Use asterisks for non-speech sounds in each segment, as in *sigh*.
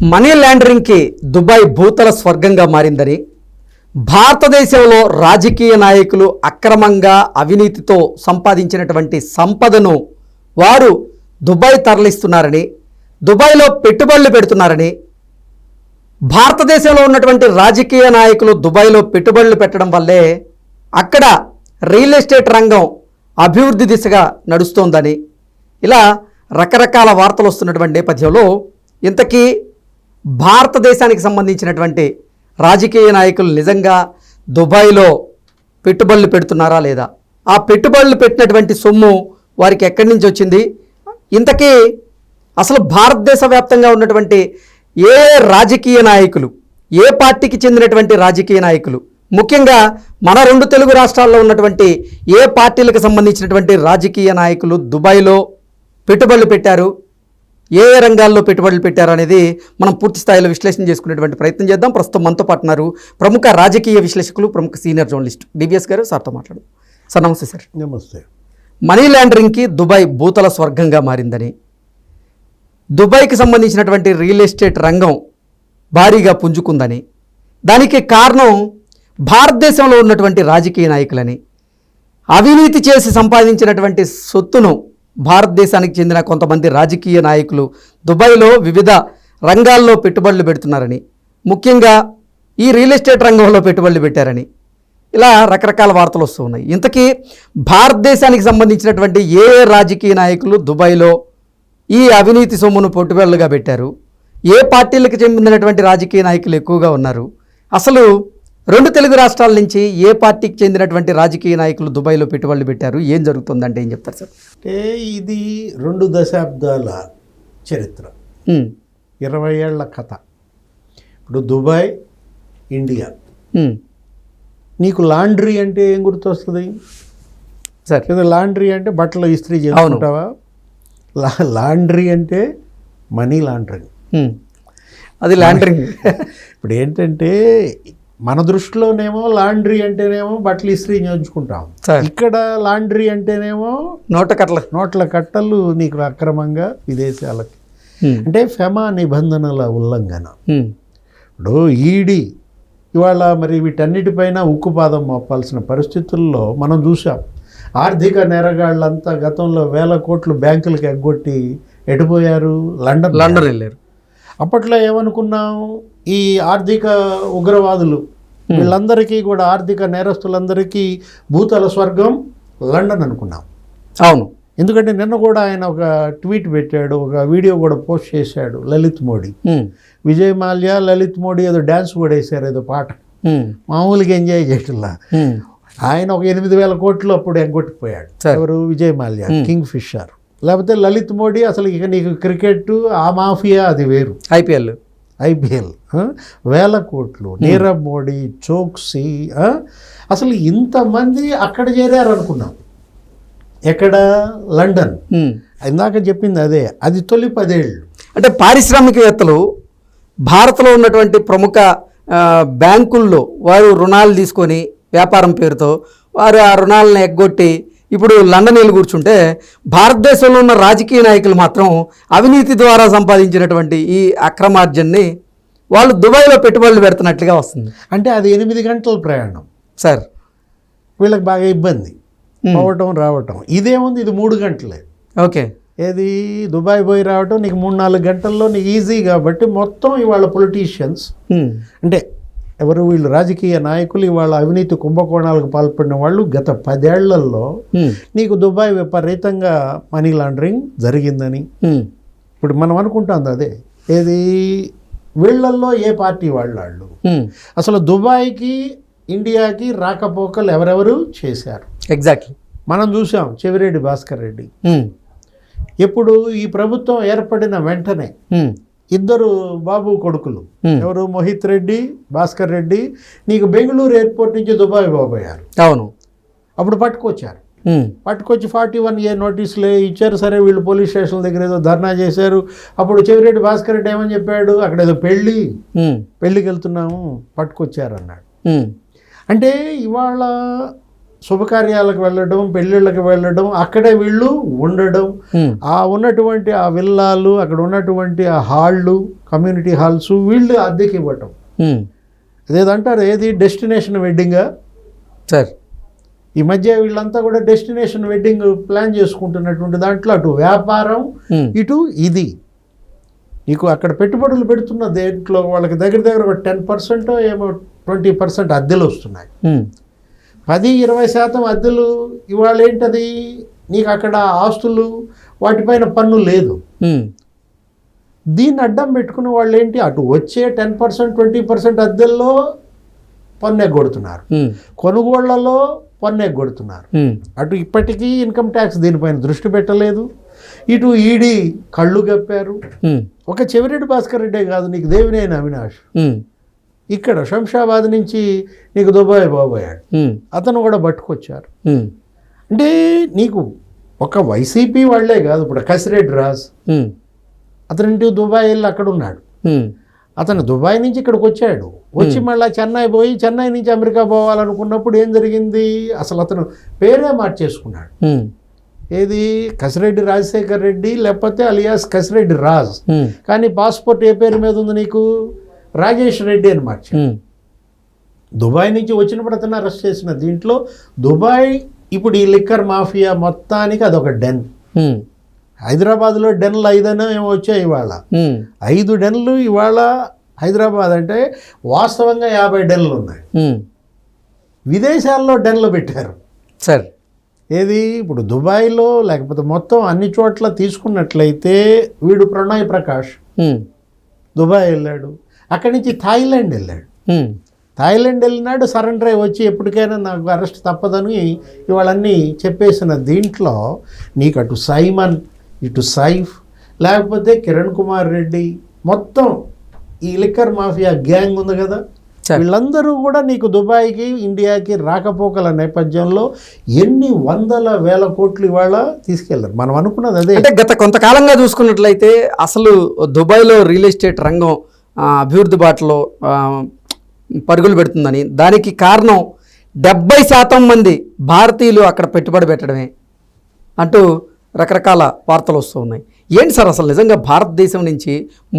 Money లాండరింగ్కి Dubai భూతల స్వర్గంగా మారిందని భారతదేశంలో రాజకీయ నాయకులు అక్రమంగా అవినీతితో సంపాదించినటువంటి సంపదను వారు దుబాయ్ తరలిస్తున్నారని దుబాయ్లో పెట్టుబడులు పెడుతున్నారని భారతదేశంలో ఉన్నటువంటి రాజకీయ నాయకులు దుబాయ్లో పెట్టుబడులు పెట్టడం వల్లే అక్కడ రియల్ ఎస్టేట్ రంగం అభివృద్ధి దిశగా నడుస్తోందని. ఇలా రకరకాల వార్తలు వస్తున్నటువంటి నేపథ్యంలో ఇంతకీ భారతదేశానికి సంబంధించినటువంటి రాజకీయ నాయకులు నిజంగా దుబాయ్లో పెట్టుబడులు పెడుతున్నారా లేదా? ఆ పెట్టుబడులు పెట్టినటువంటి సొమ్ము వారికి ఎక్కడి నుంచి వచ్చింది? ఇంతకీ అసలు భారతదేశ వ్యాప్తంగా ఉన్నటువంటి ఏ రాజకీయ నాయకులు ఏ పార్టీకి చెందినటువంటి రాజకీయ నాయకులు ముఖ్యంగా మన రెండు తెలుగు రాష్ట్రాల్లో ఉన్నటువంటి ఏ పార్టీలకు సంబంధించినటువంటి రాజకీయ నాయకులు దుబాయ్లో పెట్టుబడులు పెట్టారు? ఏ ఏ రంగాల్లో పెట్టుబడులు పెట్టారు అనేది మనం పూర్తి స్థాయిలో విశ్లేషణ చేసుకునేటువంటి ప్రయత్నం చేద్దాం. ప్రస్తుతం మనతో పాటున్నారు ప్రముఖ రాజకీయ విశ్లేషకులు ప్రముఖ సీనియర్ జర్నలిస్ట్ డిబిఎస్ గారు సార్తో మాట్లాడు. సార్ నమస్తే సార్. నమస్తే. మనీ లాండరింగ్కి దుబాయ్ భూతల స్వర్గంగా మారిందని దుబాయ్కి సంబంధించినటువంటి రియల్ ఎస్టేట్ రంగం భారీగా పుంజుకుందని దానికి కారణం భారతదేశంలో ఉన్నటువంటి రాజకీయ నాయకులని అవినీతి చేసి సంపాదించినటువంటి సొత్తును భారతదేశానికి చెందిన కొంతమంది రాజకీయ నాయకులు దుబాయ్లో వివిధ రంగాల్లో పెట్టుబడులు పెడుతున్నారని ముఖ్యంగా ఈ రియల్ ఎస్టేట్ రంగంలో పెట్టుబడులు పెట్టారని ఇలా రకరకాల వార్తలు వస్తూ ఉన్నాయి. ఇంతకీ భారతదేశానికి సంబంధించినటువంటి ఏ రాజకీయ నాయకులు దుబాయ్లో ఈ అవినీతి సొమ్మును పెట్టుబడులుగా పెట్టారు? ఏ పార్టీలకు చెందినటువంటి రాజకీయ నాయకులు ఎక్కువగా ఉన్నారు? అసలు రెండు తెలుగు రాష్ట్రాల నుంచి ఏ పార్టీకి చెందినటువంటి రాజకీయ నాయకులు దుబాయ్లో పెట్టుబడులు పెట్టారు? ఏం జరుగుతుందంటే ఏం చెప్తారు సార్? అంటే ఇది రెండు దశాబ్దాల చరిత్ర. ఇరవై ఏళ్ళ కథ. ఇప్పుడు దుబాయ్ ఇండియా. నీకు లాండ్రీ అంటే ఏం గుర్తొస్తుంది? సార్. లేదా లాండ్రీ అంటే బట్టలు ఇస్త్రీ చేసుకుంటావా? లాండ్రీ అంటే మనీ లాండరింగ్. అది లాండరింగ్. *laughs* ఇప్పుడు ఏంటంటే మన దృష్టిలోనేమో లాండ్రీ అంటేనేమో బట్టలు ఇస్త్రీ చేయించుకుంటాం. ఇక్కడ లాండ్రీ అంటేనేమో నోట కట్ల నోట్ల కట్టలు నీకు అక్రమంగా విదేశాలకి. అంటే ఫెమా నిబంధనల ఉల్లంఘన. ఇప్పుడు ఈడీ ఇవాళ మరి వీటన్నిటిపైన ఉక్కుపాదం మోపాల్సిన పరిస్థితుల్లో మనం చూసాం ఆర్థిక నేరగాళ్ళంతా గతంలో వేల కోట్లు బ్యాంకులకు ఎగ్గొట్టి ఎడిపోయారు లండన్ లండన్ వెళ్ళారు. అప్పట్లో ఏమనుకున్నాం? ఈ ఆర్థిక ఉగ్రవాదులు వీళ్ళందరికీ కూడా ఆర్థిక నేరస్తులందరికీ భూతల స్వర్గం లండన్ అనుకున్నాం. అవును. ఎందుకంటే నిన్న కూడా ఆయన ఒక ట్వీట్ పెట్టాడు ఒక వీడియో కూడా పోస్ట్ చేశాడు లలిత్ మోడీ. హ్మ్, విజయ్ మాల్యా లలిత్ మోడీ ఏదో డ్యాన్స్ కూడా వేశారు ఏదో పాట. హ్మ్, మామూలుగా ఎంజాయ్ చేయట్లా. ఆయన ఒక ఎనిమిది వేల కోట్లు అప్పుడు ఎగ్గొట్టిపోయాడు. ఎవరు? Vijay Mallya Kingfisher. లేకపోతే లలిత్ మోడీ అసలు ఇక నీకు క్రికెట్ ఆ మాఫియా అది వేరు. ఐపీఎల్. ఐపీఎల్ వేల కోట్లు నీరవ్ మోడీ చోక్సీ? అసలు ఇంతమంది అక్కడ చేరారు అనుకున్నాం ఎక్కడ? లండన్. ఇందాక చెప్పింది అదే అది తొలి పదేళ్ళు. అంటే పారిశ్రామికవేత్తలు భారత్లో ఉన్నటువంటి ప్రముఖ బ్యాంకుల్లో వారు రుణాలు తీసుకొని వ్యాపారం పేరుతో వారు ఆ రుణాలను ఎగ్గొట్టి ఇప్పుడు లండన్ వెళ్ళి కూర్చుంటే భారతదేశంలో ఉన్న రాజకీయ నాయకులు మాత్రం అవినీతి ద్వారా సంపాదించినటువంటి ఈ అక్రమార్జన్ని వాళ్ళు దుబాయ్లో పెట్టుబడులు పెడుతున్నట్లుగా వస్తుంది. అంటే అది ఎనిమిది గంటల ప్రయాణం. సార్. వీళ్ళకి బాగా ఇబ్బంది. పోవటం రావటం. ఇదేముంది? ఇది మూడు గంటలే. ఓకే. ఏది? దుబాయ్ పోయి రావటం నీకు మూడు నాలుగు గంటల్లో నీకు ఈజీ కాబట్టి మొత్తం ఇవాళ పొలిటీషియన్స్. అంటే ఎవరు వీళ్ళు రాజకీయ నాయకులు ఇవాళ అవినీతి కుంభకోణాలకు పాల్పడిన వాళ్ళు గత పదేళ్ళలో. నీకు దుబాయ్ విపరీతంగా మనీ లాండరింగ్ జరిగిందని. ఇప్పుడు మనం అనుకుంటాం అదే ఏది వీళ్ళల్లో ఏ పార్టీ వాళ్ళు. అసలు దుబాయ్కి ఇండియాకి రాకపోకలు ఎవరెవరు చేశారు ఎగ్జాక్ట్లీ మనం చూసాం చెవిరెడ్డి భాస్కర్ రెడ్డి. ఎప్పుడు ఈ ప్రభుత్వం ఏర్పడిన వెంటనే. ఇద్దరు బాబు కొడుకులు. ఎవరు? మోహిత్ రెడ్డి భాస్కర్ రెడ్డి. నీకు బెంగళూరు ఎయిర్పోర్ట్ నుంచి దుబాయ్ పోబోయారు అవును. అప్పుడు పట్టుకొచ్చారు. పట్టుకొచ్చి ఫార్టీ వన్ ఏ నోటీసులు ఇచ్చారు? సరే వీళ్ళు పోలీస్ స్టేషన్ దగ్గర ఏదో ధర్నా చేశారు. అప్పుడు చెవిరెడ్డి భాస్కర్ రెడ్డి ఏమని చెప్పాడు? అక్కడ ఏదో పెళ్ళి. పెళ్ళికి వెళ్తున్నాము. పట్టుకొచ్చారు అన్నాడు. అంటే ఇవాళ శుభకార్యాలకు వెళ్ళడం పెళ్ళిళ్ళకి వెళ్ళడం అక్కడే వీళ్ళు ఉండడం. ఆ ఉన్నటువంటి ఆ విల్లాలు అక్కడ ఉన్నటువంటి ఆ హాళ్ళు కమ్యూనిటీ హాల్స్ వీళ్ళు అద్దెకి ఇవ్వటం. అదేదంటారు? ఏది? డెస్టినేషన్ వెడ్డింగా? సార్. ఈ మధ్య వీళ్ళంతా కూడా డెస్టినేషన్ వెడ్డింగ్ ప్లాన్ చేసుకుంటున్నటువంటి దాంట్లో అటు వ్యాపారం ఇటు ఇది. నీకు అక్కడ పెట్టుబడులు పెడుతున్న దేంట్లో వాళ్ళకి దగ్గర దగ్గర ఒక టెన్ పర్సెంట్ ఏమో ట్వంటీ పర్సెంట్ అద్దెలు వస్తున్నాయి. పది ఇరవై శాతం అద్దెలు ఇవాళ ఏంటది నీకు అక్కడ ఆస్తులు వాటిపైన పన్ను లేదు. దీన్ని అడ్డం పెట్టుకున్న వాళ్ళు ఏంటి అటు వచ్చే టెన్ పర్సెంట్ ట్వంటీ పర్సెంట్ అద్దెల్లో పన్ను ఎగ్గొడుతున్నారు కొనుగోళ్ళలో పన్ను ఎగ్గొడుతున్నారు అటు ఇప్పటికీ ఇన్కమ్ ట్యాక్స్ దీనిపైన దృష్టి పెట్టలేదు. ఇటు ఈడీ కళ్ళు గప్పారు. ఒక చెవిరెడ్డి భాస్కర్ రెడ్డే కాదు నీకు దేవినేని అవినాష్. ఇక్కడ శంషాబాద్ నుంచి నీకు దుబాయ్ బాబోయాడు అతను కూడా పట్టుకొచ్చారు. అంటే నీకు ఒక వైసీపీ వాళ్ళే కాదు ఇప్పుడు కసిరెడ్డి రాజ్. ఉమ్, అతను ఇంటి దుబాయ్ వెళ్ళి అక్కడ ఉన్నాడు. అతను దుబాయ్ నుంచి ఇక్కడికి వచ్చాడు. వచ్చి మళ్ళీ చెన్నై పోయి చెన్నై నుంచి అమెరికా పోవాలనుకున్నప్పుడు ఏం జరిగింది? అసలు అతను పేరే మార్చేసుకున్నాడు. ఏది? కసిరెడ్డి రాజశేఖర్ రెడ్డి లేకపోతే అలియాస్ కసిరెడ్డి రాజ్. కానీ పాస్పోర్ట్ ఏ పేరు మీద ఉంది నీకు? రాజేష్ రెడ్డి అని మార్చి దుబాయ్ నుంచి వచ్చినప్పుడు అతను అరెస్ట్ చేసిన దీంట్లో దుబాయ్ ఇప్పుడు ఈ లిక్కర్ మాఫియా మొత్తానికి అదొక డెన్. హైదరాబాద్లో డెన్లు ఐదనో ఏమో వచ్చాయి ఇవాళ. ఐదు డెన్లు ఇవాళ హైదరాబాద్ అంటే వాస్తవంగా యాభై డెన్లు ఉన్నాయి. విదేశాల్లో డెన్లు పెట్టారు. సార్. ఏది? ఇప్పుడు దుబాయ్లో లేకపోతే మొత్తం అన్ని చోట్ల తీసుకున్నట్లయితే వీడు ప్రణయ్ ప్రకాష్. దుబాయ్ వెళ్ళాడు. అక్కడి నుంచి థాయిలాండ్ వెళ్ళాడు. థాయిలాండ్ వెళ్ళినాడు సరెండర్ అయి వచ్చి ఎప్పటికైనా నాకు అరెస్ట్ తప్పదని ఇవాళన్నీ చెప్పేసిన దీంట్లో నీకు అటు సైమన్ ఇటు సైఫ్ లేకపోతే కిరణ్ కుమార్ రెడ్డి మొత్తం ఈ లిక్కర్ మాఫియా గ్యాంగ్ ఉంది కదా. వీళ్ళందరూ కూడా నీకు దుబాయ్కి ఇండియాకి రాకపోకల నేపథ్యంలో ఎన్ని వందల వేల కోట్లు ఇవాళ తీసుకెళ్ళారు మనం అనుకున్నది అదే. అంటే గత కొంతకాలంగా చూసుకున్నట్లయితే అసలు దుబాయ్లో రియల్ ఎస్టేట్ రంగం అభివృద్ధి బాటలో పరుగులు పెడుతుందని. దానికి కారణం డెబ్బై శాతం మంది భారతీయులు అక్కడ పెట్టుబడి పెట్టడమే అంటూ రకరకాల వార్తలు వస్తూ ఉన్నాయి. ఏంటి సార్ అసలు నిజంగా భారతదేశం నుంచి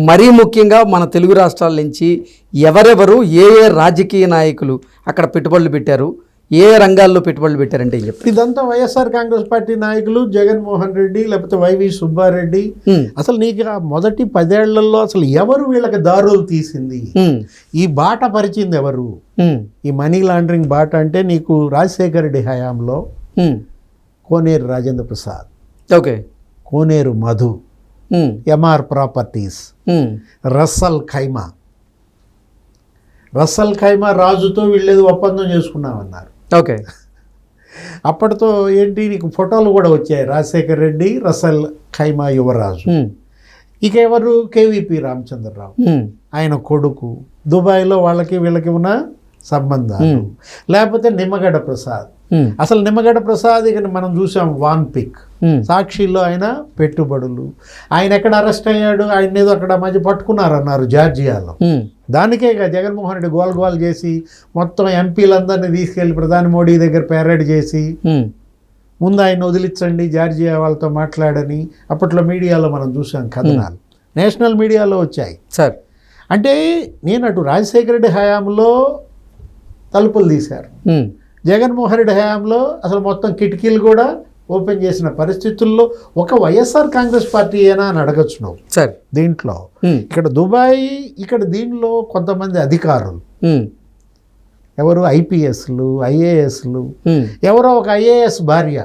మరీ ముఖ్యంగా మన తెలుగు రాష్ట్రాల నుంచి ఎవరెవరు ఏ ఏ రాజకీయ నాయకులు అక్కడ పెట్టుబడులు పెట్టారు? ఏ రంగాల్లో పెట్టుబడులు పెట్టారంటే ఏం చెప్తారు? ఇదంతా వైఎస్ఆర్ కాంగ్రెస్ పార్టీ నాయకులు జగన్మోహన్ రెడ్డి లేకపోతే వైవి సుబ్బారెడ్డి. అసలు నీకు ఆ మొదటి పదేళ్ళలో అసలు ఎవరు వీళ్ళకి దారులు తీసింది? ఈ బాట పరిచింది ఎవరు? ఈ మనీ లాండరింగ్ బాట అంటే నీకు రాజశేఖర రెడ్డి హయాంలో. Koneru Rajendra Prasad. Okay. Koneru Madhu. Emaar properties. Ras al Khaimah. Ras al Khaimah రాజుతో వీళ్ళేది ఒప్పందం చేసుకున్నామన్నారు. ఓకే. అప్పటితో ఏంటి నీకు ఫోటోలు కూడా వచ్చాయి. రాజశేఖర్ రెడ్డి రసల్ ఖైమా యువరాజు. ఇక ఎవరు కేవీపీ రామచంద్రరావు. ఆయన కొడుకు. దుబాయ్లో వాళ్ళకి వీళ్ళకి ఉన్న సంబంధాలు. లేకపోతే నిమ్మగడ్డ ప్రసాద్. అసలు నిమ్మగడ్డ ప్రసాద్ ఇక మనం చూసాం వాన్ పిక్ ఉమ్, సాక్షిలో ఆయన పెట్టుబడులు. ఆయన ఎక్కడ అరెస్ట్ అయ్యాడు? ఆయన ఏదో అక్కడ మధ్య పట్టుకున్నారన్నారు జార్జియాలో. ఉమ్, దానికే ఇక జగన్మోహన్ రెడ్డి గోల్ గోల్ చేసి మొత్తం ఎంపీలందరినీ తీసుకెళ్ళి ప్రధాని మోడీ దగ్గర పేరేడ్ చేసి ముందు ఆయన వదిలించండి జార్జియా వాళ్ళతో మాట్లాడని అప్పట్లో మీడియాలో మనం చూసాం కథనాలు. నేషనల్ మీడియాలో వచ్చాయి. సార్. అంటే నేను అటు రాజశేఖర రెడ్డి హయాంలో తలుపులు తీశారు. జగన్మోహన్ రెడ్డి హయాంలో అసలు మొత్తం కిటికీలు కూడా ఓపెన్ చేసిన పరిస్థితుల్లో ఒక వైఎస్ఆర్ కాంగ్రెస్ పార్టీ అయినా అని అడగచ్చు నువ్వు. సార్. దీంట్లో ఇక్కడ దుబాయ్ ఇక్కడ దీనిలో కొంతమంది అధికారులు. ఎవరు ఐపీఎస్లు ఐఏఎస్లు ఎవరో ఒక ఐఏఎస్ భార్య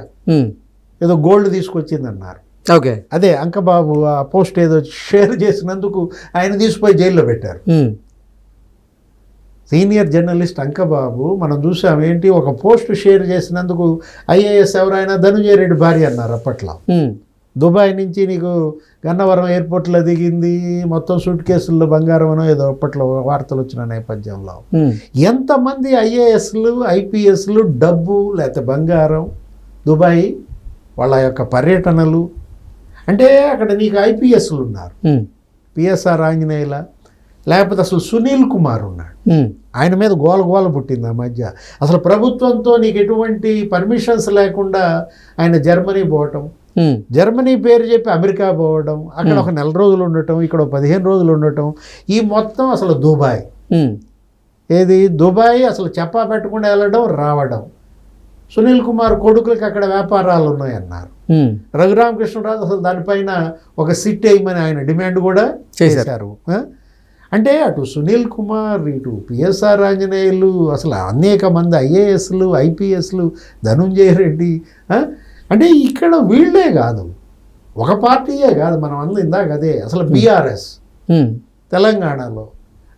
ఏదో గోల్డ్ తీసుకొచ్చిందన్నారు. ఓకే. అదే అంకబాబు ఆ పోస్ట్ ఏదో షేర్ చేసినందుకు ఆయన తీసుకుపోయి జైల్లో పెట్టారు. సీనియర్ జర్నలిస్ట్ అంకబాబు మనం చూసాం ఏంటి ఒక పోస్ట్ షేర్ చేసినందుకు ఐఏఎస్ ఎవరైనా ధనుంజయ రెడ్డి భార్య అన్నారు అప్పట్లో. దుబాయ్ నుంచి నీకు గన్నవరం ఎయిర్పోర్ట్లో దిగింది మొత్తం సూట్ కేసుల్లో బంగారం అనో ఏదో అప్పట్లో వార్తలు వచ్చిన నేపథ్యంలో. ఎంతమంది ఐఏఎస్లు ఐపీఎస్లు డబ్బు లేకపోతే బంగారం దుబాయ్ వాళ్ళ యొక్క పర్యటనలు? అంటే అక్కడ నీకు ఐపీఎస్లు ఉన్నారు పిఎస్ఆర్ ఆంజనేయుల లేకపోతే అసలు సునీల్ కుమార్ ఉన్నాడు. ఆయన మీద గోల గోల పుట్టింది ఆ మధ్య. అసలు ప్రభుత్వంతో నీకు ఎటువంటి పర్మిషన్స్ లేకుండా ఆయన జర్మనీ పోవటం జర్మనీ పేరు చెప్పి అమెరికా పోవడం అక్కడ ఒక నెల రోజులు ఉండటం ఇక్కడ ఒక పదిహేను రోజులు ఉండటం ఈ మొత్తం అసలు దుబాయ్. ఏది? దుబాయ్ అసలు చెప్పా పెట్టకుండా వెళ్ళడం రావడం. సునీల్ కుమార్ కొడుకులకి అక్కడ వ్యాపారాలు ఉన్నాయన్నారు. రఘురామకృష్ణరాజు అసలు దానిపైన ఒక సిట్ వేయమని ఆయన డిమాండ్ కూడా చేశారు. అంటే అటు సునీల్ కుమార్ ఇటు పిఎస్ఆర్ ఆంజనేయులు అసలు అనేక మంది ఐఏఎస్లు ఐపీఎస్లు ధనుంజయ రెడ్డి? అంటే ఇక్కడ వీళ్ళే కాదు. ఒక పార్టీయే కాదు. మనం అందరం ఇందాక అదే. అసలు బీఆర్ఎస్ తెలంగాణలో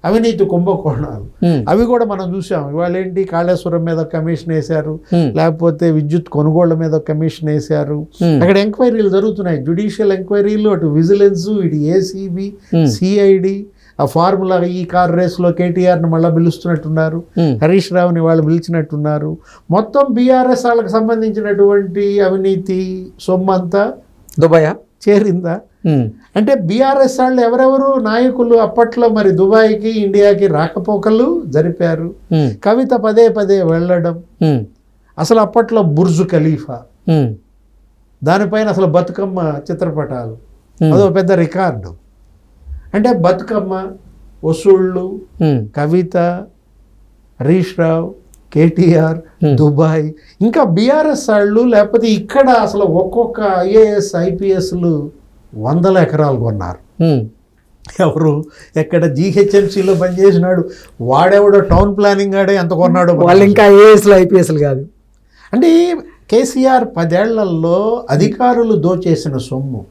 అవినీతి కుంభకోణాలు అవి కూడా మనం చూసాం. ఇవాళ ఏంటి కాళేశ్వరం మీద కమిషన్ వేశారు లేకపోతే విద్యుత్ కొనుగోళ్ళ మీద కమిషన్ వేశారు. అక్కడ ఎంక్వైరీలు జరుగుతున్నాయి. జుడిషియల్ ఎంక్వైరీలు అటు విజిలెన్స్ ఇటు ఏసీబీ సిఐడి ఆ ఫార్ములా ఈ కార్ రేస్లో కేటీఆర్ని మళ్ళీ పిలుస్తున్నట్టున్నారు. హరీష్ రావుని వాళ్ళు పిలిచినట్టున్నారు. మొత్తం బీఆర్ఎస్ వాళ్ళకి సంబంధించినటువంటి అవినీతి సొమ్మంతా దుబాయా? చేరిందా? అంటే బీఆర్ఎస్ వాళ్ళు ఎవరెవరు నాయకులు అప్పట్లో మరి దుబాయ్కి ఇండియాకి రాకపోకలు జరిపారు. కవిత పదే పదే వెళ్ళడం. అసలు అప్పట్లో బుర్జు ఖలీఫా. దానిపైన అసలు బతుకమ్మ చిత్రపటాలు. అదో పెద్ద రికార్డు. అంటే బతుకమ్మ వసూళ్ళు కవిత హరీష్ రావు కేటీఆర్. దుబాయ్ ఇంకా బీఆర్ఎస్ వాళ్ళు లేకపోతే ఇక్కడ అసలు ఒక్కొక్క ఐఏఎస్ ఐపీఎస్లు వందల ఎకరాలు కొన్నారు. ఎవరు? ఎక్కడ జీహెచ్ఎంసీలో పనిచేసినాడు వాడెవడో టౌన్ ప్లానింగ్ ఆడే ఎంత కొన్నాడో వాళ్ళు ఇంకా ఐఏఎస్లు ఐపీఎస్లు కాదు. అంటే కేసీఆర్ పదేళ్ళలో అధికారులు దోచేసిన సొమ్ము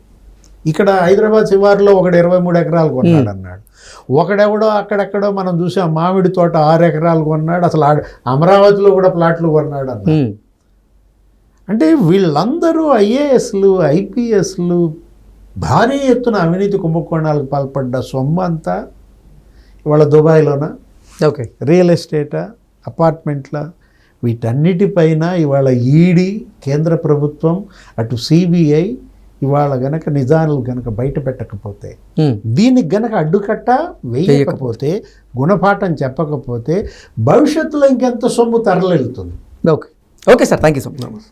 ఇక్కడ హైదరాబాద్ శివారులో ఒకడు ఇరవై మూడు ఎకరాలు కొన్నాడు అన్నాడు ఒకడెవడో అక్కడెక్కడో మనం చూసాం మామిడి తోట ఆరు ఎకరాలు కొన్నాడు అసలు అమరావతిలో కూడా ప్లాట్లు కొన్నాడు అన్నాడు ఉమ్, అంటే వీళ్ళందరూ ఐఏఎస్లు ఐపీఎస్లు భారీ ఎత్తున అవినీతి కుంభకోణాలకు పాల్పడ్డ సొమ్ము అంతా ఇవాళ దుబాయ్లోన? ఓకే. రియల్ ఎస్టేటా అపార్ట్మెంట్ల? వీటన్నిటిపైన ఇవాళ ఈడీ కేంద్ర ప్రభుత్వం అటు సిబిఐ ఇవాళ గనక నిజాలు గనక బయట పెట్టకపోతే దీనికి గనక అడ్డుకట్ట వేయకపోతే గుణపాఠం చెప్పకపోతే భవిష్యత్తులో ఇంకెంత సొమ్ము తరలివెళ్తుంది okay. Okay sir. Thank you so much